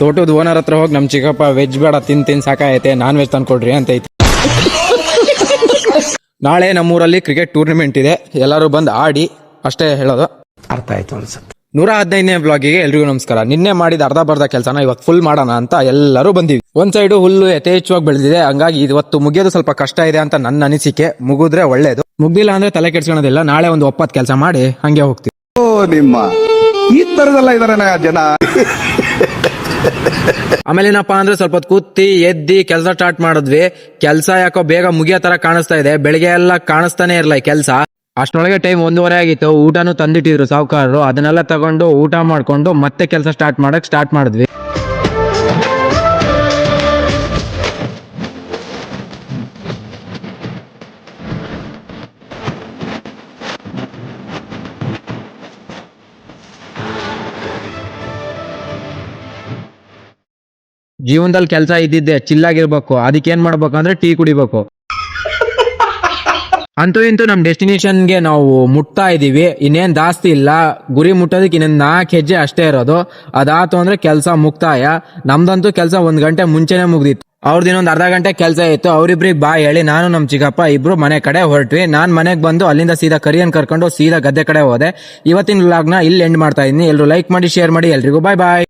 ತೋಟದ ಓನರ್ ಹತ್ರ ಹೋಗಿ ನಮ್ ಚಿಕ್ಕಪ್ಪ ವೆಜ್ ಬೇಡ ತಿನ್ ತಿನ್ ಸಾಕಾಯೈತೆ ನಾನ್ ವೆಜ್ ತಂದ್ಕೊಡ್ರಿ ಅಂತ ಐತಿ. ನಾಳೆ ನಮ್ಮೂರಲ್ಲಿ ಕ್ರಿಕೆಟ್ ಟೂರ್ನಮೆಂಟ್ ಇದೆ. ಎಲ್ಲರೂ ಬಂದು ಆಡಿ ಅಷ್ಟೇ ಹೇಳೋದು. ಅರ್ಥ ಆಯ್ತು ಅನ್ಸುತ್ತೆ. ನೂರ ಹದಿನೈದನೇ ಬ್ಲಾಗಿಗೆ ಎಲ್ರಿಗೂ ನಮಸ್ಕಾರ. ನಿನ್ನೆ ಮಾಡಿದ ಅರ್ಧ ಬರ್ಧ ಕೆಲಸನ ಇವತ್ತು ಫುಲ್ ಮಾಡೋಣ ಅಂತ ಎಲ್ಲರೂ ಬಂದಿವಿ. ಒಂದ್ ಸೈಡು ಹುಲ್ಲು ಯಥೇಚ್ಛವಾಗಿ ಬೆಳೆದಿದೆ. ಹಂಗಾಗಿ ಇವತ್ತು ಮುಗಿಯೋದು ಸ್ವಲ್ಪ ಕಷ್ಟ ಇದೆ ಅಂತ ನನ್ನ ಅನಿಸಿಕೆ. ಮುಗಿದ್ರೆ ಒಳ್ಳೇದು. ಮುಗ್ದಿಲ್ಲ ಅಂದ್ರೆ ತಲೆ ಕೆಡ್ಸ್ಕೊಳೋದಿಲ್ಲ. ನಾಳೆ ಒಂದು ಒಪ್ಪತ್ ಕೆಲಸ ಮಾಡಿ ಹಂಗೆ ಹೋಗ್ತೀವಿ. ಓ ನಿಮ್ಮ ಈ ತರದಲ್ಲ ಇದಾರೆ ಜನ. ಆಮೇಲೆ ಏನಪ್ಪಾ ಅಂದ್ರೆ ಸ್ವಲ್ಪ ಕುತ್ತಿ ಕೂತಿ ಎದ್ದಿ, ಕೆಲಸ ಸ್ಟಾರ್ಟ್ ಮಾಡಿದ್ವಿ. ಕೆಲಸ ಯಾಕೋ ಬೇಗ ಮುಗಿಯೋ ತರ ಕಾಣಿಸ್ತಾ ಇದೆ. ಬೆಳಿಗ್ಗೆ ಎಲ್ಲ ಕಾಣಿಸ್ತಾನೆ ಇರಲ್ಲ ಕೆಲಸ. ಅಷ್ಟರೊಳಗೆ ಟೈಮ್ ಒಂದೂವರೆ ಆಗಿತ್ತು. ಊಟನೂ ತಂದಿಟ್ಟಿದ್ರು ಸಾವುಕಾರರು ಅದನ್ನೆಲ್ಲ ತಗೊಂಡು ಊಟ ಮಾಡ್ಕೊಂಡು ಮತ್ತೆ ಕೆಲಸ ಸ್ಟಾರ್ಟ್ ಮಾಡಕ್ ಸ್ಟಾರ್ಟ್ ಮಾಡಿದ್ವಿ. ಜೀವನದಲ್ಲಿ ಕೆಲಸ ಇದ್ದಿದ್ದೆ, ಚಿಲ್ಲಾಗಿರ್ಬೇಕು. ಅದಕ್ಕೆ ಏನ್ ಮಾಡ್ಬೇಕು ಅಂದ್ರೆ ಟೀ ಕುಡಿಬೇಕು. ಅಂತೂ ಇಂತೂ ನಮ್ ಡೆಸ್ಟಿನೇಷನ್ಗೆ ನಾವು ಮುಟ್ತಾ ಇದೀವಿ. ಇನ್ನೇನ್ ಜಾಸ್ತಿ ಇಲ್ಲ. ಗುರಿ ಮುಟ್ಟೋದಕ್ಕೆ ಇನ್ನೊಂದು ನಾಲ್ಕು ಹೆಜ್ಜೆ ಅಷ್ಟೇ ಇರೋದು. ಅದಾತು ಅಂದ್ರೆ ಕೆಲಸ ಮುಕ್ತಾಯ. ನಮ್ದಂತೂ ಕೆಲಸ ಒಂದ್ ಗಂಟೆ ಮುಂಚೆನೆ ಮುಗ್ದಿತ್ತು. ಅವ್ರದ್ದು ಇನ್ನೊಂದು ಅರ್ಧ ಗಂಟೆ ಕೆಲಸ ಇತ್ತು. ಅವ್ರಿಬ್ರಿಗೆ ಬಾ ಹೇಳಿ ನಾನು ನಮ್ ಚಿಕ್ಕಪ್ಪ ಇಬ್ರು ಮನೆ ಕಡೆ ಹೊರಟ್ವಿ. ನಾನ್ ಮನೆಗೆ ಬಂದು ಅಲ್ಲಿಂದ ಸೀದಾ ಕರಿಯನ್ ಕರ್ಕೊಂಡು ಸೀದಾ ಗದ್ದೆ ಕಡೆ ಹೋದೆ. ಇವತ್ತಿನ ವ್ಲಾಗ್ನ ಇಲ್ಲಿ ಎಂಡ್ ಮಾಡ್ತಾ ಇದೀನಿ ಎಲ್ಲರೂ ಲೈಕ್ ಮಾಡಿ ಶೇರ್ ಮಾಡಿ. ಎಲ್ರಿಗೂ ಬಾಯ್ ಬಾಯ್